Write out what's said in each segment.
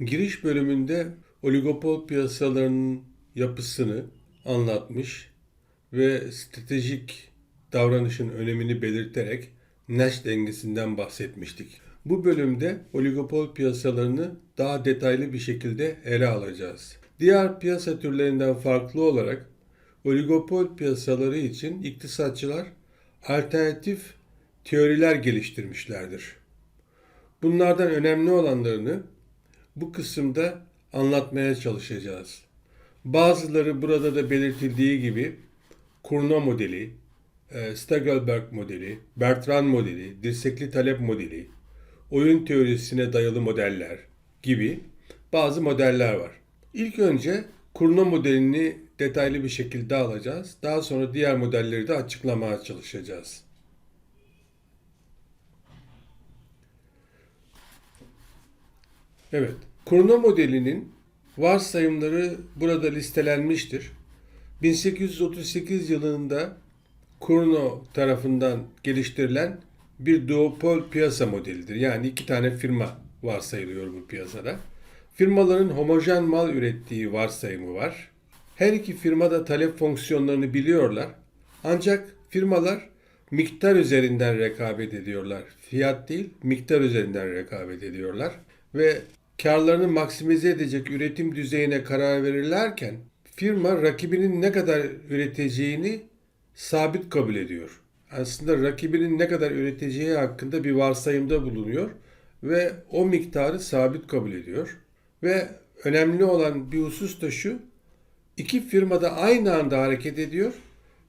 Giriş bölümünde oligopol piyasalarının yapısını anlatmış ve stratejik davranışın önemini belirterek Nash dengesinden bahsetmiştik. Bu bölümde oligopol piyasalarını daha detaylı bir şekilde ele alacağız. Diğer piyasa türlerinden farklı olarak oligopol piyasaları için iktisatçılar alternatif teoriler geliştirmişlerdir. Bunlardan önemli olanlarını bu kısımda anlatmaya çalışacağız. Bazıları burada da belirtildiği gibi Kurno modeli, e, Stagelberg modeli, Bertrand modeli, dirsekli talep modeli, oyun teorisine dayalı modeller gibi bazı modeller var. İlk önce Kurno modelini detaylı bir şekilde alacağız. Daha sonra diğer modelleri de açıklamaya çalışacağız. Evet, Kurno modelinin varsayımları burada listelenmiştir. 1838 yılında Kurno tarafından geliştirilen bir duopol piyasa modelidir. Yani iki tane firma varsayılıyor bu piyasada. Firmaların homojen mal ürettiği varsayımı var. Her iki firma da talep fonksiyonlarını biliyorlar. Ancak firmalar miktar üzerinden rekabet ediyorlar. Fiyat değil, miktar üzerinden rekabet ediyorlar. Ve karlarını maksimize edecek üretim düzeyine karar verirlerken firma rakibinin ne kadar üreteceğini sabit kabul ediyor. Aslında rakibinin ne kadar üreteceği hakkında bir varsayımda bulunuyor ve o miktarı sabit kabul ediyor. Ve önemli olan bir husus da şu, iki firma da aynı anda hareket ediyor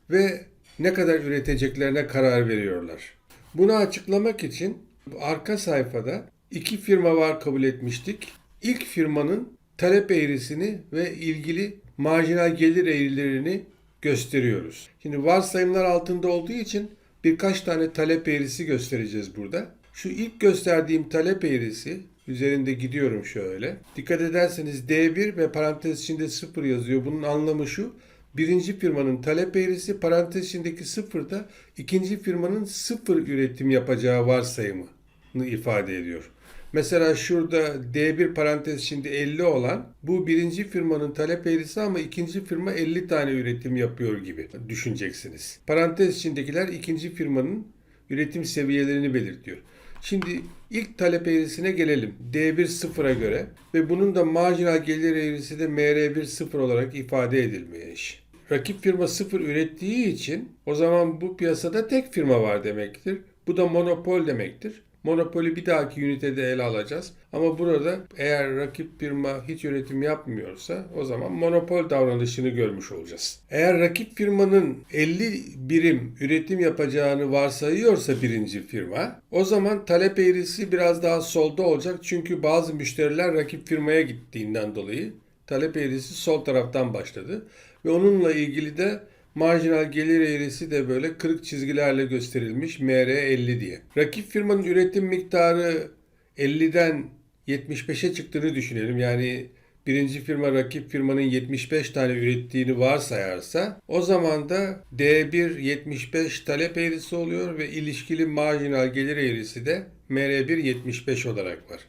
ve ne kadar üreteceklerine karar veriyorlar. Bunu açıklamak için arka sayfada iki firma var kabul etmiştik. İlk firmanın talep eğrisini ve ilgili marjinal gelir eğrilerini gösteriyoruz. Şimdi varsayımlar altında olduğu için birkaç tane talep eğrisi göstereceğiz burada. Şu ilk gösterdiğim talep eğrisi üzerinde gidiyorum şöyle. Dikkat ederseniz D1 ve parantez içinde 0 yazıyor. Bunun anlamı şu. Birinci firmanın talep eğrisi parantez içindeki 0 da ikinci firmanın sıfır üretim yapacağı varsayımını ifade ediyor. Mesela şurada D1 parantez içinde 50 olan bu birinci firmanın talep eğrisi ama ikinci firma 50 tane üretim yapıyor gibi düşüneceksiniz. Parantez içindekiler ikinci firmanın üretim seviyelerini belirtiyor. Şimdi ilk talep eğrisine gelelim. D1 sıfıra göre ve bunun da marjinal gelir eğrisi de MR1 sıfır olarak ifade edilmiş. Rakip firma sıfır ürettiği için o zaman bu piyasada tek firma var demektir. Bu da monopol demektir. Monopoli bir dahaki ünitede ele alacağız. Ama burada eğer rakip firma hiç üretim yapmıyorsa o zaman monopol davranışını görmüş olacağız. Eğer rakip firmanın 50 birim üretim yapacağını varsayıyorsa birinci firma o zaman talep eğrisi biraz daha solda olacak. Çünkü bazı müşteriler rakip firmaya gittiğinden dolayı talep eğrisi sol taraftan başladı. Ve onunla ilgili de Marjinal gelir eğrisi de böyle kırık çizgilerle gösterilmiş MR50 diye. Rakip firmanın üretim miktarı 50'den 75'e çıktığını düşünelim. Yani birinci firma rakip firmanın 75 tane ürettiğini varsayarsa o zaman da D1 75 talep eğrisi oluyor ve ilişkili marjinal gelir eğrisi de MR1 75 olarak var.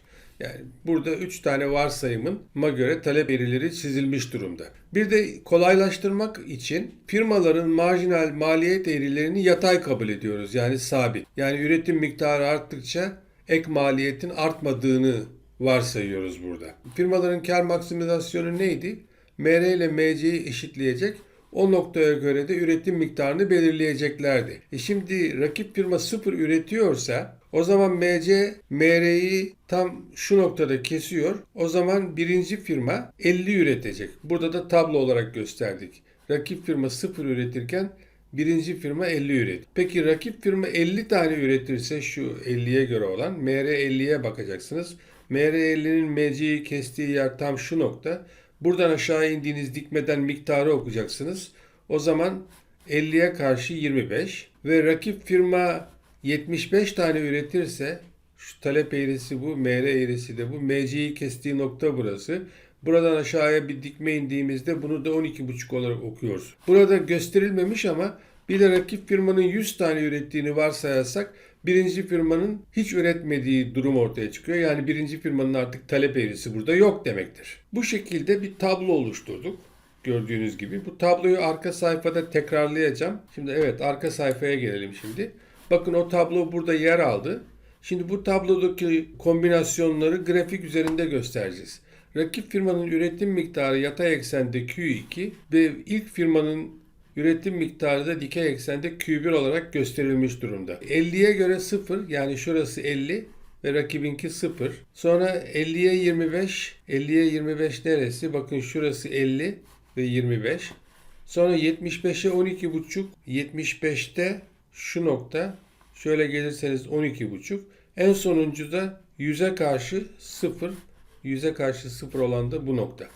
Yani burada 3 tane varsayımıma göre talep eğrileri çizilmiş durumda. Bir de kolaylaştırmak için firmaların marjinal maliyet eğrilerini yatay kabul ediyoruz. Yani sabit. Yani üretim miktarı arttıkça ek maliyetin artmadığını varsayıyoruz burada. Firmaların kar maksimizasyonu neydi? MR ile MC'yi eşitleyecek o noktaya göre de üretim miktarını belirleyeceklerdi. E şimdi rakip firma sıfır üretiyorsa o zaman MC MR'yi tam şu noktada kesiyor. O zaman birinci firma 50 üretecek. Burada da tablo olarak gösterdik. Rakip firma sıfır üretirken birinci firma 50 üret. Peki rakip firma 50 tane üretirse şu 50'ye göre olan MR 50'ye bakacaksınız. MR 50'nin MC'yi kestiği yer tam şu nokta. Buradan aşağı indiğiniz dikmeden miktarı okuyacaksınız. O zaman 50'ye karşı 25 ve rakip firma 75 tane üretirse şu talep eğrisi bu, MR eğrisi de bu. MC'yi kestiği nokta burası. Buradan aşağıya bir dikme indiğimizde bunu da 12,5 olarak okuyoruz. Burada gösterilmemiş ama bir de rakip firmanın 100 tane ürettiğini varsayarsak birinci firmanın hiç üretmediği durum ortaya çıkıyor. Yani birinci firmanın artık talep eğrisi burada yok demektir. Bu şekilde bir tablo oluşturduk. Gördüğünüz gibi. Bu tabloyu arka sayfada tekrarlayacağım. Şimdi evet arka sayfaya gelelim şimdi. Bakın o tablo burada yer aldı. Şimdi bu tablodaki kombinasyonları grafik üzerinde göstereceğiz. Rakip firmanın üretim miktarı yatay eksende Q2 ve ilk firmanın üretim miktarı da dikey eksende Q1 olarak gösterilmiş durumda. 50'ye göre 0 yani şurası 50 ve rakibinki 0. Sonra 50'ye 25, 50'ye 25 neresi? Bakın şurası 50 ve 25. Sonra 75'e 12,5, 75'te şu nokta şöyle gelirseniz 12,5. En sonuncu da 100'e karşı 0, 100'e karşı 0 olan da bu nokta.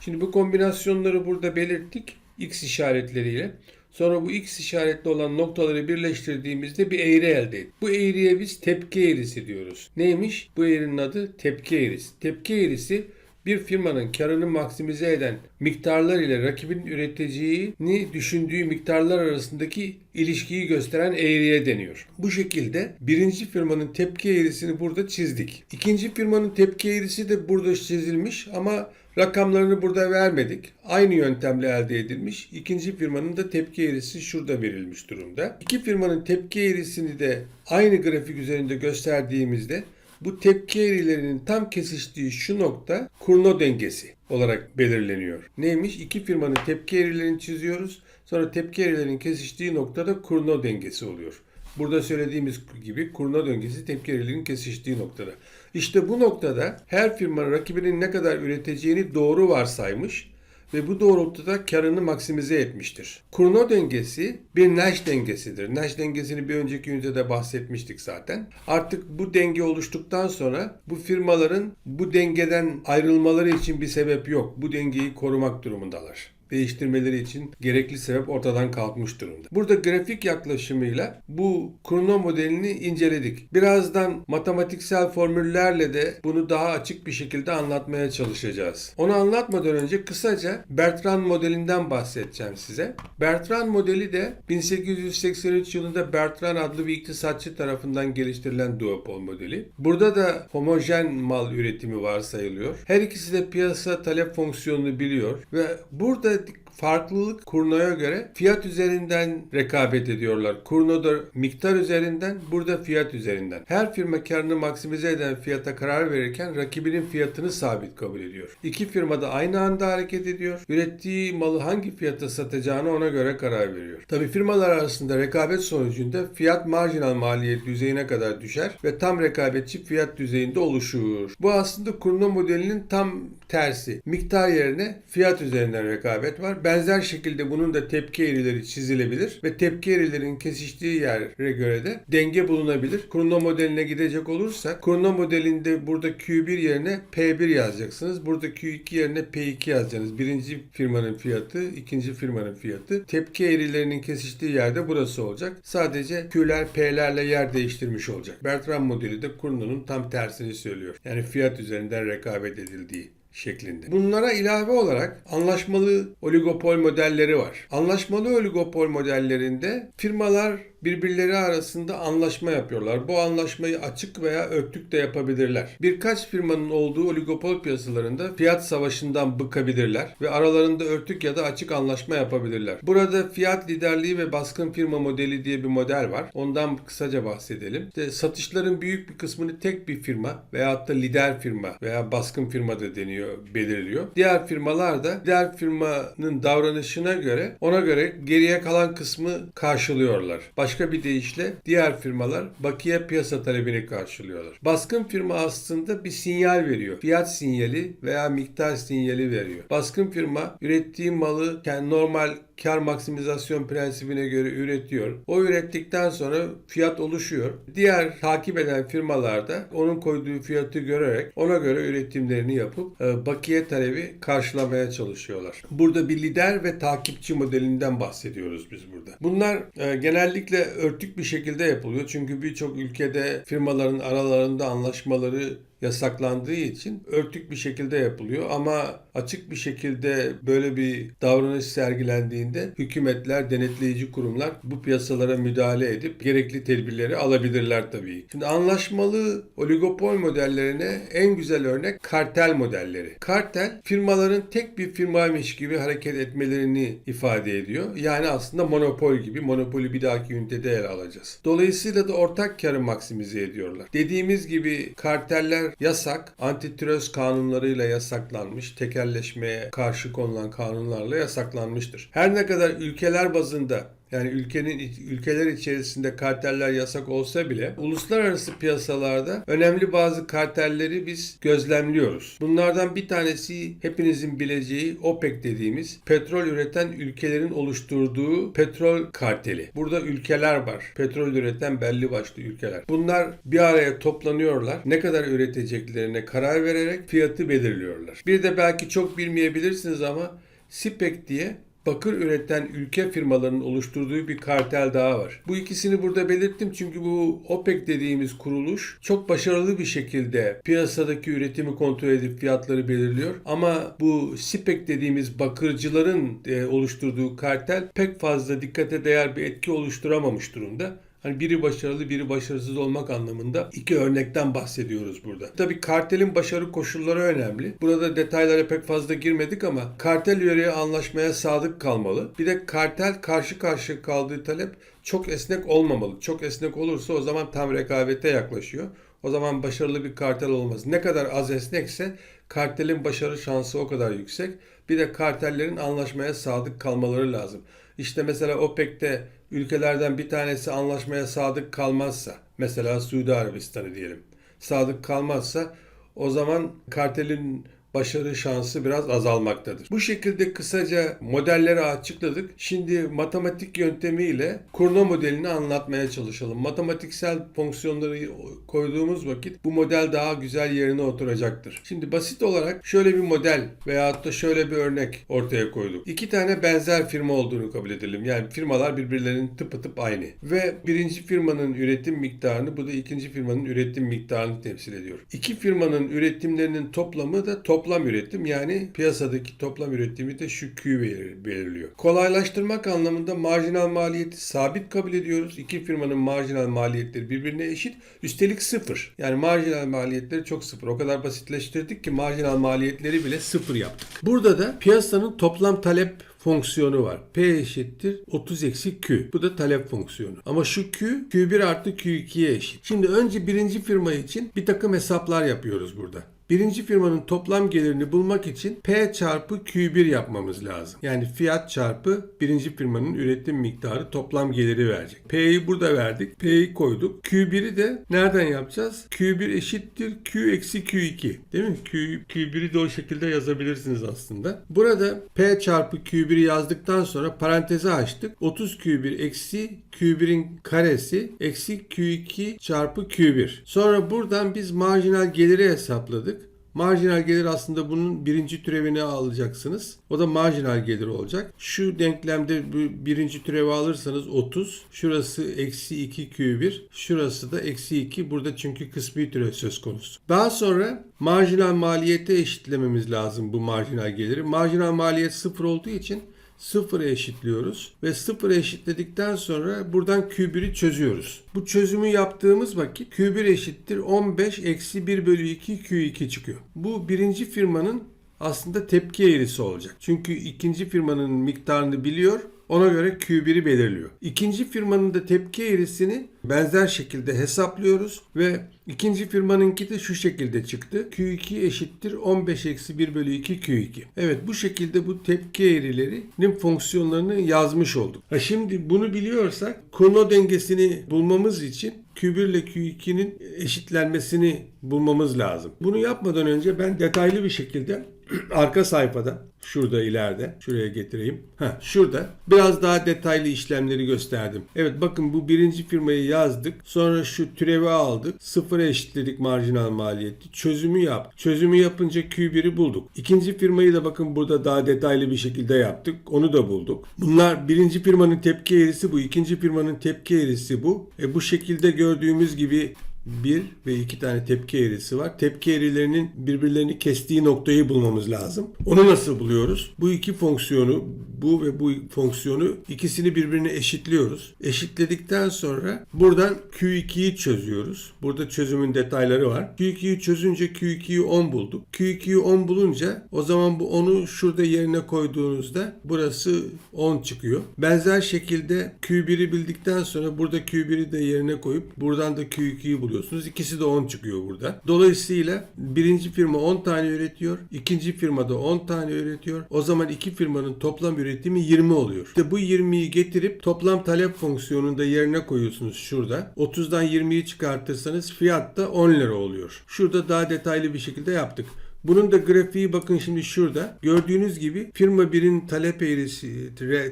Şimdi bu kombinasyonları burada belirttik x işaretleriyle. Sonra bu x işaretli olan noktaları birleştirdiğimizde bir eğri elde ettik. Bu eğriye biz tepki eğrisi diyoruz. Neymiş? Bu eğrinin adı tepki eğrisi. Tepki eğrisi bir firmanın karını maksimize eden miktarlar ile rakibin üreteceğini düşündüğü miktarlar arasındaki ilişkiyi gösteren eğriye deniyor. Bu şekilde birinci firmanın tepki eğrisini burada çizdik. İkinci firmanın tepki eğrisi de burada çizilmiş ama rakamlarını burada vermedik. Aynı yöntemle elde edilmiş. İkinci firmanın da tepki eğrisi şurada verilmiş durumda. İki firmanın tepki eğrisini de aynı grafik üzerinde gösterdiğimizde bu tepki eğrilerinin tam kesiştiği şu nokta kurno dengesi olarak belirleniyor. Neymiş? İki firmanın tepki eğrilerini çiziyoruz. Sonra tepki eğrilerinin kesiştiği noktada kurno dengesi oluyor. Burada söylediğimiz gibi kurno döngesi tepki eğrilerinin kesiştiği noktada. İşte bu noktada her firma rakibinin ne kadar üreteceğini doğru varsaymış ve bu doğrultuda karını maksimize etmiştir. Kurno dengesi bir Nash dengesidir. Nash dengesini bir önceki ünitede bahsetmiştik zaten. Artık bu denge oluştuktan sonra bu firmaların bu dengeden ayrılmaları için bir sebep yok. Bu dengeyi korumak durumundalar değiştirmeleri için gerekli sebep ortadan kalkmış durumda. Burada grafik yaklaşımıyla bu kurno modelini inceledik. Birazdan matematiksel formüllerle de bunu daha açık bir şekilde anlatmaya çalışacağız. Onu anlatmadan önce kısaca Bertrand modelinden bahsedeceğim size. Bertrand modeli de 1883 yılında Bertrand adlı bir iktisatçı tarafından geliştirilen duopol modeli. Burada da homojen mal üretimi varsayılıyor. Her ikisi de piyasa talep fonksiyonunu biliyor ve burada farklılık kurnoya göre fiyat üzerinden rekabet ediyorlar. Kurnoda miktar üzerinden, burada fiyat üzerinden. Her firma karını maksimize eden fiyata karar verirken rakibinin fiyatını sabit kabul ediyor. İki firma da aynı anda hareket ediyor. Ürettiği malı hangi fiyata satacağını ona göre karar veriyor. Tabii firmalar arasında rekabet sonucunda fiyat marjinal maliyet düzeyine kadar düşer ve tam rekabetçi fiyat düzeyinde oluşur. Bu aslında kurno modelinin tam tersi. Miktar yerine fiyat üzerinden rekabet var. Benzer şekilde bunun da tepki eğrileri çizilebilir ve tepki eğrilerin kesiştiği yere göre de denge bulunabilir. Kurno modeline gidecek olursak kurno modelinde burada Q1 yerine P1 yazacaksınız. Burada Q2 yerine P2 yazacaksınız. Birinci firmanın fiyatı, ikinci firmanın fiyatı. Tepki eğrilerinin kesiştiği yerde burası olacak. Sadece Q'ler P'lerle yer değiştirmiş olacak. Bertrand modeli de Kurno'nun tam tersini söylüyor. Yani fiyat üzerinden rekabet edildiği şeklinde. Bunlara ilave olarak anlaşmalı oligopol modelleri var. Anlaşmalı oligopol modellerinde firmalar birbirleri arasında anlaşma yapıyorlar. Bu anlaşmayı açık veya öktük de yapabilirler. Birkaç firmanın olduğu oligopol piyasalarında fiyat savaşından bıkabilirler ve aralarında örtük ya da açık anlaşma yapabilirler. Burada fiyat liderliği ve baskın firma modeli diye bir model var. Ondan kısaca bahsedelim. İşte satışların büyük bir kısmını tek bir firma veyahut da lider firma veya baskın firma da deniyor, belirliyor. Diğer firmalar da diğer firmanın davranışına göre ona göre geriye kalan kısmı karşılıyorlar. Başka bir deyişle diğer firmalar bakiye piyasa talebini karşılıyorlar. Baskın firma aslında bir sinyal veriyor. Fiyat sinyali veya miktar sinyali veriyor. Baskın firma ürettiği malı kendi normal kar maksimizasyon prensibine göre üretiyor. O ürettikten sonra fiyat oluşuyor. Diğer takip eden firmalar da onun koyduğu fiyatı görerek ona göre üretimlerini yapıp e, bakiye talebi karşılamaya çalışıyorlar. Burada bir lider ve takipçi modelinden bahsediyoruz biz burada. Bunlar e, genellikle örtük bir şekilde yapılıyor. Çünkü birçok ülkede firmaların aralarında anlaşmaları yasaklandığı için örtük bir şekilde yapılıyor ama açık bir şekilde böyle bir davranış sergilendiğinde hükümetler, denetleyici kurumlar bu piyasalara müdahale edip gerekli tedbirleri alabilirler tabii. Şimdi anlaşmalı oligopol modellerine en güzel örnek kartel modelleri. Kartel firmaların tek bir firmaymış gibi hareket etmelerini ifade ediyor. Yani aslında monopol gibi. Monopolü bir dahaki ünitede ele alacağız. Dolayısıyla da ortak karı maksimize ediyorlar. Dediğimiz gibi karteller yasak, antitrust kanunlarıyla yasaklanmış, tekelleşmeye karşı konulan kanunlarla yasaklanmıştır. Her ne kadar ülkeler bazında yani ülkenin ülkeler içerisinde karteller yasak olsa bile uluslararası piyasalarda önemli bazı kartelleri biz gözlemliyoruz. Bunlardan bir tanesi hepinizin bileceği OPEC dediğimiz petrol üreten ülkelerin oluşturduğu petrol karteli. Burada ülkeler var. Petrol üreten belli başlı ülkeler. Bunlar bir araya toplanıyorlar. Ne kadar üreteceklerine karar vererek fiyatı belirliyorlar. Bir de belki çok bilmeyebilirsiniz ama SIPEC diye bakır üreten ülke firmalarının oluşturduğu bir kartel daha var. Bu ikisini burada belirttim çünkü bu OPEC dediğimiz kuruluş çok başarılı bir şekilde piyasadaki üretimi kontrol edip fiyatları belirliyor. Ama bu SIPEC dediğimiz bakırcıların e, oluşturduğu kartel pek fazla dikkate değer bir etki oluşturamamış durumda. Hani biri başarılı biri başarısız olmak anlamında iki örnekten bahsediyoruz burada. Tabii kartelin başarı koşulları önemli. Burada detaylara pek fazla girmedik ama kartel üyeleri anlaşmaya sadık kalmalı. Bir de kartel karşı karşıya kaldığı talep çok esnek olmamalı. Çok esnek olursa o zaman tam rekabete yaklaşıyor. O zaman başarılı bir kartel olmaz. Ne kadar az esnekse kartelin başarı şansı o kadar yüksek. Bir de kartellerin anlaşmaya sadık kalmaları lazım. İşte mesela OPEC'te ülkelerden bir tanesi anlaşmaya sadık kalmazsa, mesela Suudi Arabistan'ı diyelim, sadık kalmazsa o zaman kartelin başarı şansı biraz azalmaktadır. Bu şekilde kısaca modelleri açıkladık. Şimdi matematik yöntemiyle kurno modelini anlatmaya çalışalım. Matematiksel fonksiyonları koyduğumuz vakit bu model daha güzel yerine oturacaktır. Şimdi basit olarak şöyle bir model veyahut da şöyle bir örnek ortaya koyduk. İki tane benzer firma olduğunu kabul edelim. Yani firmalar birbirlerinin tıpatıp aynı. Ve birinci firmanın üretim miktarını bu da ikinci firmanın üretim miktarını temsil ediyor. İki firmanın üretimlerinin toplamı da toplam üretim yani piyasadaki toplam üretimi de şu Q belir- belirliyor. Kolaylaştırmak anlamında marjinal maliyeti sabit kabul ediyoruz. İki firmanın marjinal maliyetleri birbirine eşit. Üstelik sıfır. Yani marjinal maliyetleri çok sıfır. O kadar basitleştirdik ki marjinal maliyetleri bile sıfır yaptık. Burada da piyasanın toplam talep fonksiyonu var. P eşittir 30 eksi Q. Bu da talep fonksiyonu. Ama şu Q, Q1 artı Q2'ye eşit. Şimdi önce birinci firma için bir takım hesaplar yapıyoruz burada. Birinci firmanın toplam gelirini bulmak için P çarpı Q1 yapmamız lazım. Yani fiyat çarpı birinci firmanın üretim miktarı toplam geliri verecek. P'yi burada verdik. P'yi koyduk. Q1'i de nereden yapacağız? Q1 eşittir Q eksi Q2. Değil mi? Q, Q1'i de o şekilde yazabilirsiniz aslında. Burada P çarpı Q1'i yazdıktan sonra parantezi açtık. 30 Q1 eksi Q1'in karesi eksi Q2 çarpı Q1. Sonra buradan biz marjinal geliri hesapladık. Marjinal gelir aslında bunun birinci türevini alacaksınız. O da marjinal gelir olacak. Şu denklemde birinci türevi alırsanız 30. Şurası eksi 2 Q1. Şurası da eksi 2. Burada çünkü kısmi türev söz konusu. Daha sonra marjinal maliyete eşitlememiz lazım bu marjinal geliri. Marjinal maliyet sıfır olduğu için sıfıra eşitliyoruz ve sıfıra eşitledikten sonra buradan Q1'i çözüyoruz. Bu çözümü yaptığımız vakit Q1 eşittir 15 eksi 1 bölü 2 Q2 çıkıyor. Bu birinci firmanın aslında tepki eğrisi olacak. Çünkü ikinci firmanın miktarını biliyor ona göre Q1'i belirliyor. İkinci firmanın da tepki eğrisini benzer şekilde hesaplıyoruz ve ikinci firmanınki de şu şekilde çıktı. Q2 eşittir 15 eksi 1 bölü 2 Q2. Evet bu şekilde bu tepki eğrilerinin fonksiyonlarını yazmış olduk. Ha şimdi bunu biliyorsak krono dengesini bulmamız için Q1 ile Q2'nin eşitlenmesini bulmamız lazım. Bunu yapmadan önce ben detaylı bir şekilde arka sayfada şurada ileride şuraya getireyim. Ha şurada biraz daha detaylı işlemleri gösterdim. Evet bakın bu birinci firmayı yazdık. Sonra şu türevi aldık. Sıfıra eşitledik marjinal maliyeti. Çözümü yap. Çözümü yapınca Q1'i bulduk. İkinci firmayı da bakın burada daha detaylı bir şekilde yaptık. Onu da bulduk. Bunlar birinci firmanın tepki eğrisi bu. ikinci firmanın tepki eğrisi bu. E, bu şekilde gördüğümüz gibi bir ve iki tane tepki eğrisi var. Tepki eğrilerinin birbirlerini kestiği noktayı bulmamız lazım. Onu nasıl buluyoruz? Bu iki fonksiyonu, bu ve bu fonksiyonu ikisini birbirine eşitliyoruz. Eşitledikten sonra buradan Q2'yi çözüyoruz. Burada çözümün detayları var. Q2'yi çözünce Q2'yi 10 bulduk. Q2'yi 10 bulunca o zaman bu 10'u şurada yerine koyduğunuzda burası 10 çıkıyor. Benzer şekilde Q1'i bildikten sonra burada Q1'i de yerine koyup buradan da Q2'yi buluyorsunuz. İkisi de 10 çıkıyor burada. Dolayısıyla birinci firma 10 tane üretiyor. ikinci firma da 10 tane üretiyor. O zaman iki firmanın toplam üretimi 20 oluyor. İşte bu 20'yi getirip toplam talep fonksiyonunda yerine koyuyorsunuz şurada. 30'dan 20'yi çıkartırsanız fiyat da 10 lira oluyor. Şurada daha detaylı bir şekilde yaptık. Bunun da grafiği bakın şimdi şurada. Gördüğünüz gibi firma 1'in talep eğrisi,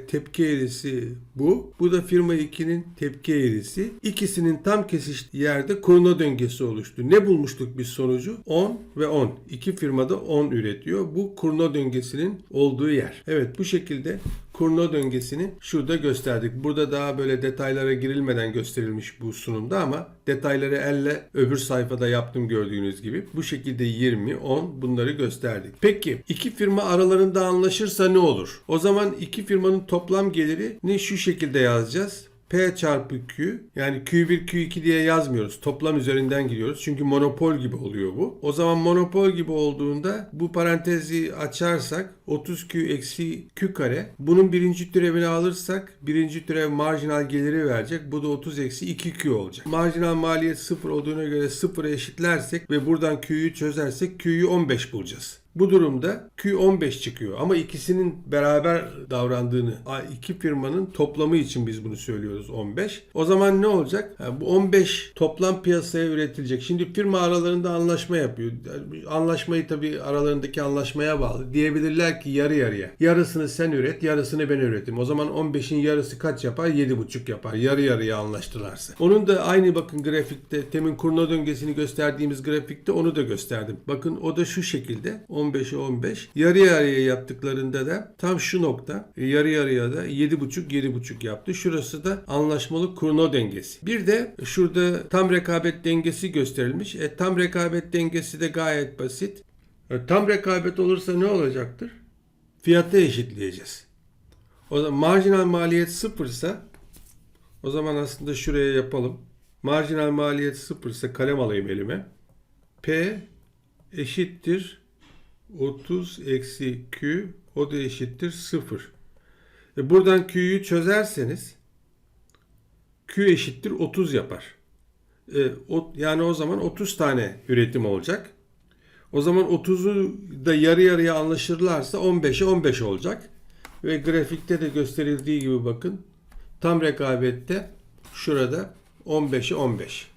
tepki eğrisi bu. Bu da firma 2'nin tepki eğrisi. İkisinin tam kesiştiği yerde kurna döngesi oluştu. Ne bulmuştuk biz sonucu? 10 ve 10. İki firmada 10 üretiyor. Bu kurna döngesinin olduğu yer. Evet bu şekilde kurna döngesini şurada gösterdik. Burada daha böyle detaylara girilmeden gösterilmiş bu sunumda ama detayları elle öbür sayfada yaptım gördüğünüz gibi. Bu şekilde 20, 10 bunları gösterdik. Peki iki firma aralarında anlaşırsa ne olur? O zaman iki firmanın toplam gelirini şu şekilde yazacağız. P çarpı Q yani Q1 Q2 diye yazmıyoruz. Toplam üzerinden gidiyoruz. Çünkü monopol gibi oluyor bu. O zaman monopol gibi olduğunda bu parantezi açarsak 30Q eksi Q kare. Bunun birinci türevini alırsak birinci türev marjinal geliri verecek. Bu da 30 eksi 2Q olacak. Marjinal maliyet 0 olduğuna göre 0'a eşitlersek ve buradan Q'yu çözersek Q'yu 15 bulacağız. Bu durumda Q15 çıkıyor ama ikisinin beraber davrandığını, iki firmanın toplamı için biz bunu söylüyoruz 15. O zaman ne olacak? Ha, bu 15 toplam piyasaya üretilecek. Şimdi firma aralarında anlaşma yapıyor. Yani Anlaşmayı tabii aralarındaki anlaşmaya bağlı. Diyebilirler ki yarı yarıya. Yarısını sen üret, yarısını ben üretim. O zaman 15'in yarısı kaç yapar? 7,5 yapar. Yarı yarıya anlaştılarsa. Onun da aynı bakın grafikte, temin kurna döngesini gösterdiğimiz grafikte onu da gösterdim. Bakın o da şu şekilde. 15'e 15. Yarı yarıya yaptıklarında da tam şu nokta e, yarı yarıya da 7,5 7,5 yaptı. Şurası da anlaşmalı kurno dengesi. Bir de şurada tam rekabet dengesi gösterilmiş. E, tam rekabet dengesi de gayet basit. E, tam rekabet olursa ne olacaktır? Fiyatı eşitleyeceğiz. O zaman marjinal maliyet sıfırsa o zaman aslında şuraya yapalım. Marjinal maliyet sıfırsa kalem alayım elime. P eşittir 30 eksi Q o da eşittir 0. E buradan Q'yu çözerseniz Q eşittir 30 yapar. E, o, yani o zaman 30 tane üretim olacak. O zaman 30'u da yarı yarıya anlaşırlarsa 15'e 15 olacak. Ve grafikte de gösterildiği gibi bakın tam rekabette şurada 15'e 15.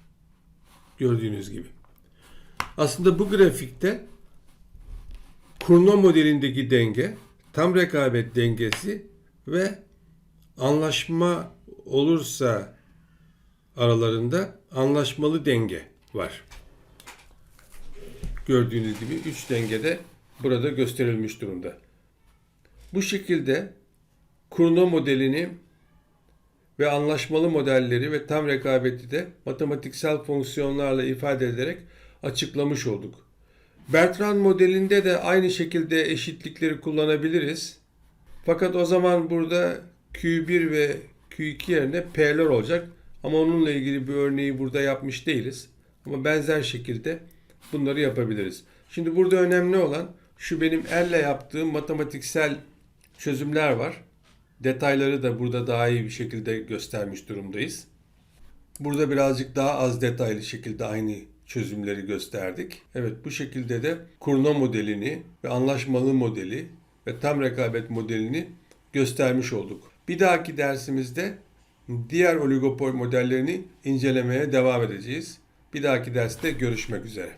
Gördüğünüz gibi. Aslında bu grafikte kurno modelindeki denge, tam rekabet dengesi ve anlaşma olursa aralarında anlaşmalı denge var. Gördüğünüz gibi 3 denge de burada gösterilmiş durumda. Bu şekilde kurno modelini ve anlaşmalı modelleri ve tam rekabeti de matematiksel fonksiyonlarla ifade ederek açıklamış olduk. Bertrand modelinde de aynı şekilde eşitlikleri kullanabiliriz. Fakat o zaman burada Q1 ve Q2 yerine P'ler olacak. Ama onunla ilgili bir örneği burada yapmış değiliz. Ama benzer şekilde bunları yapabiliriz. Şimdi burada önemli olan şu benim elle yaptığım matematiksel çözümler var. Detayları da burada daha iyi bir şekilde göstermiş durumdayız. Burada birazcık daha az detaylı şekilde aynı çözümleri gösterdik. Evet bu şekilde de kurna modelini ve anlaşmalı modeli ve tam rekabet modelini göstermiş olduk. Bir dahaki dersimizde diğer oligopol modellerini incelemeye devam edeceğiz. Bir dahaki derste görüşmek üzere.